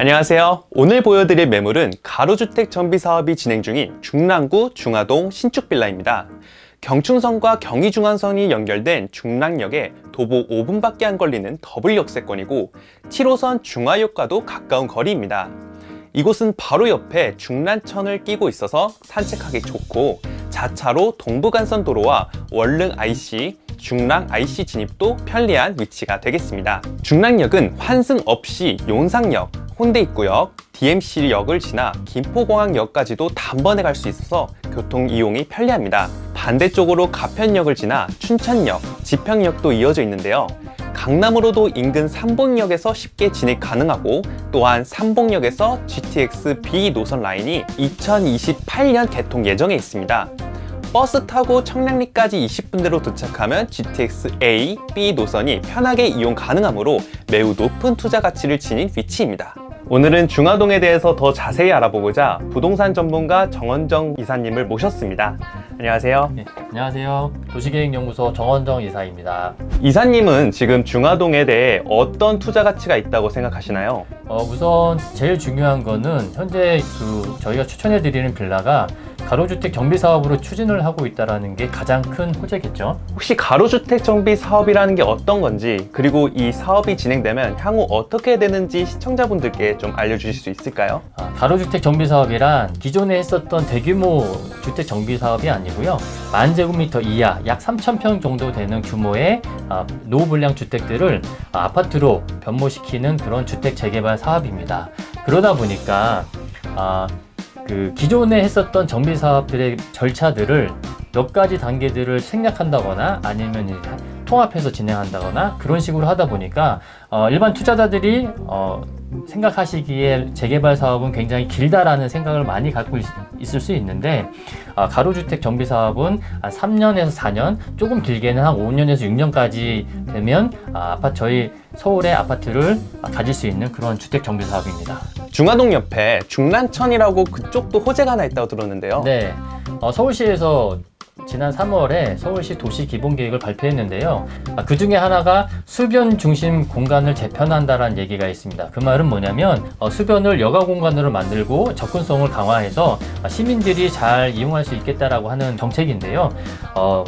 안녕하세요. 오늘 보여드릴 매물은 가로주택 정비 사업이 진행 중인 중랑구 중화동 신축빌라입니다. 경춘선과 경의중앙선이 연결된 중랑역에 도보 5분밖에 안 걸리는 더블 역세권이고 7호선 중화역과도 가까운 거리입니다. 이곳은 바로 옆에 중란천을 끼고 있어서 산책하기 좋고 자차로 동부간선 도로와 월릉 IC, 중랑 IC 진입도 편리한 위치가 되겠습니다. 중랑역은 환승 없이 용상역, 홍대 입구역, DMC역을 지나 김포공항역까지도 단번에 갈 수 있어서 교통 이용이 편리합니다. 반대쪽으로 가편역을 지나 춘천역, 지평역도 이어져 있는데요. 강남으로도 인근 삼봉역에서 쉽게 진입 가능하고 또한 삼봉역에서 GTX B 노선 라인이 2028년 개통 예정에 있습니다. 버스 타고 청량리까지 20분대로 도착하면 GTX A, B 노선이 편하게 이용 가능하므로 매우 높은 투자 가치를 지닌 위치입니다. 오늘은 중화동에 대해서 더 자세히 알아보고자 부동산 전문가 정원정 이사님을 모셨습니다. 안녕하세요. 네, 안녕하세요. 도시계획연구소 정원정 이사입니다. 이사님은 지금 중화동에 대해 어떤 투자 가치가 있다고 생각하시나요? 어, 우선 제일 중요한 거는 현재 그 저희가 추천해드리는 빌라가 가로주택 정비 사업으로 추진을 하고 있다는 게 가장 큰 호재겠죠. 혹시 가로주택 정비 사업이라는 게 어떤 건지 그리고 이 사업이 진행되면 향후 어떻게 되는지 시청자분들께 좀 알려주실 수 있을까요? 아, 가로주택 정비 사업이란 기존에 했었던 대규모 주택 정비 사업이 아니고요. 만 제곱미터 이하 약 3,000평 정도 되는 규모의 아, 노후불량 주택들을 아, 아파트로 변모시키는 그런 주택 재개발 사업입니다. 그러다 보니까 아, 그 기존에 했었던 정비 사업들의 절차들을 몇 가지 단계들을 생략한다거나 아니면 통합해서 진행한다거나 그런 식으로 하다 보니까 어, 일반 투자자들이 어, 생각하시기에 재개발 사업은 굉장히 길다라는 생각을 많이 갖고 있, 을수 있는데 아, 가로주택 정비 사업은 한 3년에서 4년 조금 길게는 한 5년에서 6년까지 되면 아, 아파트 저희 서울의 아파트를 가질 수 있는 그런 주택 정비 사업입니다. 중화동 옆에 중란천이라고 그쪽도 호재가 하나 있다고 들었는데요. 네, 어, 서울시에서 지난 3월에 서울시 도시 기본 계획을 발표했는데요. 아, 그 중에 하나가 수변 중심 공간을 재편한다라는 얘기가 있습니다. 그 말은 뭐냐면 어, 수변을 여가 공간으로 만들고 접근성을 강화해서 아, 시민들이 잘 이용할 수 있겠다라고 하는 정책인데요. 어,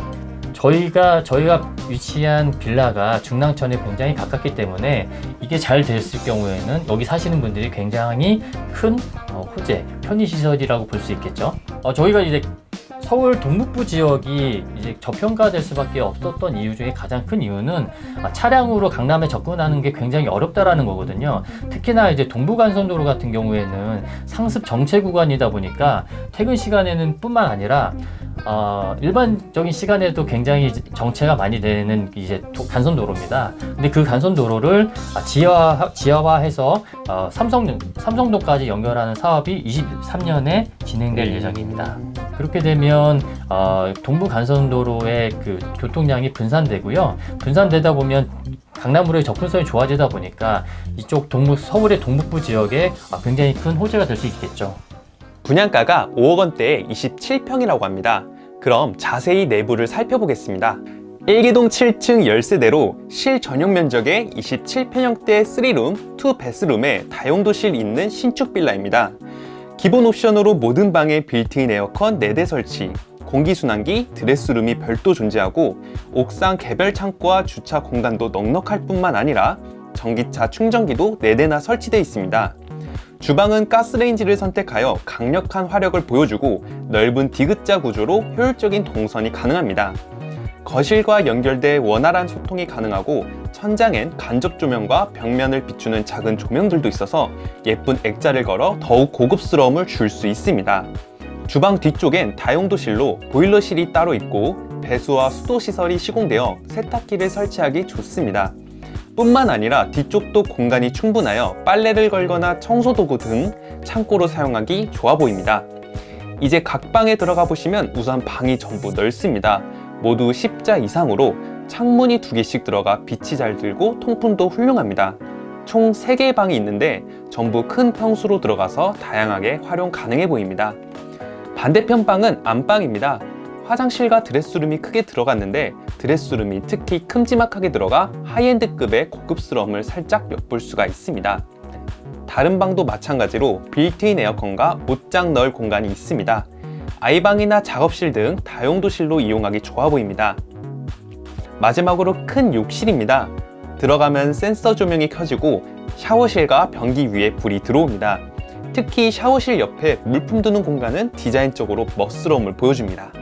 저희가 저희가 위치한 빌라가 중랑천에 굉장히 가깝기 때문에 이게 잘 됐을 경우에는 여기 사시는 분들이 굉장히 큰 어, 호재, 편의 시설이라고 볼 수 있겠죠. 어, 저희가 이제 서울 동북부 지역이 이제 저평가될 수밖에 없었던 이유 중에 가장 큰 이유는 아, 차량으로 강남에 접근하는 게 굉장히 어렵다라는 거거든요. 특히나 이제 동부간선도로 같은 경우에는 상습 정체 구간이다 보니까 퇴근 시간에는 뿐만 아니라 어, 일반적인 시간에도 굉장히 정체가 많이 되는 이제 도- 간선 도로입니다. 근데 그 간선 도로를 아, 지하, 지하화해서 어, 삼성, 삼성도까지 연결하는 사업이 23년에 진행될 예정입니다. 그렇게 되면 어, 동부 간선 도로의 그 교통량이 분산되고요. 분산되다 보면 강남으로의 접근성이 좋아지다 보니까 이쪽 동부 서울의 동북부 지역에 아, 굉장히 큰 호재가 될 수 있겠죠. 분양가가 5억 원대에 27평이라고 합니다. 그럼 자세히 내부를 살펴보겠습니다. 1기동 7층 열세대로 실 전용 면적의 27평형대 3룸, 2베스룸에 다용도실 있는 신축 빌라입니다. 기본 옵션으로 모든 방에 빌트인 에어컨 4대 설치, 공기순환기, 드레스룸이 별도 존재하고 옥상 개별 창고와 주차 공간도 넉넉할 뿐만 아니라 전기차 충전기도 4대나 설치되어 있습니다. 주방은 가스레인지를 선택하여 강력한 화력을 보여주고 넓은 디귿자 구조로 효율적인 동선이 가능합니다. 거실과 연결돼 원활한 소통이 가능하고 천장엔 간접 조명과 벽면을 비추는 작은 조명들도 있어서 예쁜 액자를 걸어 더욱 고급스러움을 줄 수 있습니다. 주방 뒤쪽엔 다용도실로 보일러실이 따로 있고 배수와 수도 시설이 시공되어 세탁기를 설치하기 좋습니다. 뿐만 아니라 뒤쪽도 공간이 충분하여 빨래를 걸거나 청소 도구 등 창고로 사용하기 좋아 보입니다. 이제 각 방에 들어가 보시면 우선 방이 전부 넓습니다. 모두 10자 이상으로 창문이 두 개씩 들어가 빛이 잘 들고 통풍도 훌륭합니다. 총 3개의 방이 있는데 전부 큰 평수로 들어가서 다양하게 활용 가능해 보입니다. 반대편 방은 안방입니다. 화장실과 드레스룸이 크게 들어갔는데 드레스룸이 특히 큼지막하게 들어가 하이엔드급의 고급스러움을 살짝 엿볼 수가 있습니다. 다른 방도 마찬가지로 빌트인 에어컨과 옷장 넣을 공간이 있습니다. 아이방이나 작업실 등 다용도실로 이용하기 좋아 보입니다. 마지막으로 큰 욕실입니다. 들어가면 센서 조명이 켜지고 샤워실과 변기 위에 불이 들어옵니다. 특히 샤워실 옆에 물품 두는 공간은 디자인적으로 멋스러움을 보여줍니다.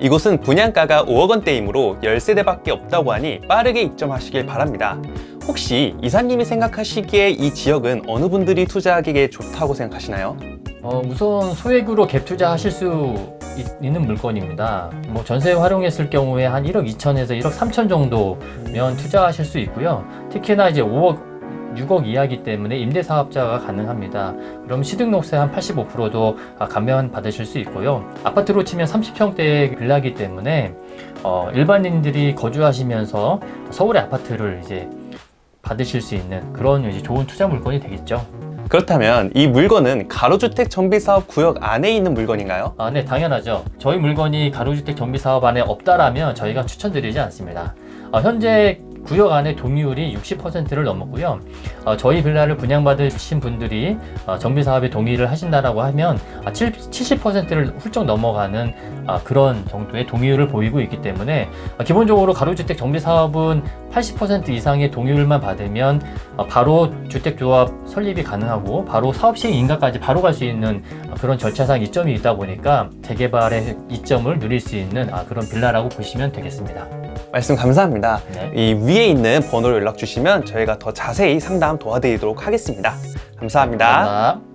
이곳은 분양가가 5억 원대이므로 10세대밖에 없다고 하니 빠르게 입점하시길 바랍니다. 혹시 이사님이 생각하시기에 이 지역은 어느 분들이 투자하기에 좋다고 생각하시나요? 어, 우선 소액으로 갭 투자하실 수 있, 는 물건입니다. 뭐 전세 활용했을 경우에 한 1억 2천에서 1억 3천 정도면 투자하실 수 있고요. 특히나 이제 5억 6억 이하기 때문에 임대 사업자가 가능합니다. 그럼 취득록세 한 85%도 감면 받으실 수 있고요. 아파트로 치면 30평대의 빌라기 때문에 어, 일반인들이 거주하시면서 서울의 아파트를 이제 받으실 수 있는 그런 이제 좋은 투자 물건이 되겠죠. 그렇다면 이 물건은 가로주택 정비사업 구역 안에 있는 물건인가요? 아, 네, 당연하죠. 저희 물건이 가로주택 정비 사업 안에 없다라면 저희가 추천드리지 않습니다. 어, 현재 구역 안에 동의율이 60%를 넘었고요. 어, 저희 빌라를 분양받으신 분들이 어, 정비 사업에 동의를 하신다라고 하면 아, 70%를 훌쩍 넘어가는 아, 그런 정도의 동의율을 보이고 있기 때문에 아, 기본적으로 가로주택 정비 사업은 80% 이상의 동의율만 받으면 어, 바로 주택조합 설립이 가능하고 바로 사업 시행 인가까지 바로 갈 수 있는 어, 그런 절차상 이점이 있다 보니까 재개발의 이점을 누릴 수 있는 아, 그런 빌라라고 보시면 되겠습니다. 말씀 감사합니다. 네. 이 위에 있는 번호로 연락 주시면 저희가 더 자세히 상담 도와드리도록 하겠습니다. 감사합니다. 감사합니다.